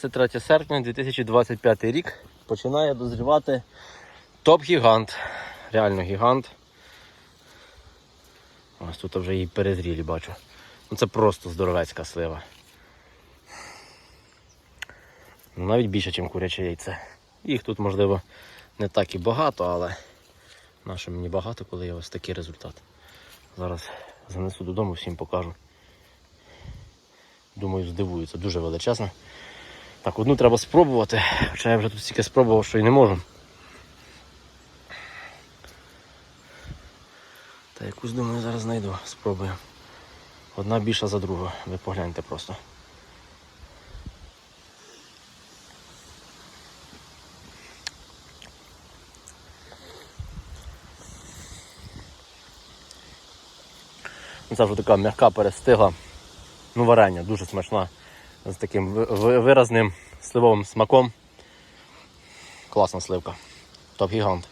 Це 3 серпня 2025 рік. Починає дозрівати топ-гігант. Реально гігант. Ось тут вже її перезрілі бачу. Ну це просто здоровецька слива. Ну, Навіть більше, ніж куряче яйце. Їх тут, можливо, не так і багато, але наше мені багато, коли є ось такий результат. Зараз занесу додому, всім покажу. Думаю, здивуються, дуже величезна. Так, одну треба спробувати, хоча я вже тут стільки спробував, що й не можу. Та якусь думаю зараз знайду, спробую. Одна більша за другу, ви погляньте просто. Це вже така м'яка перестигла. Ну, варення, дуже смачна. З таким ви- ви- виразним сливовим смаком. Класна сливка. Топ гігант.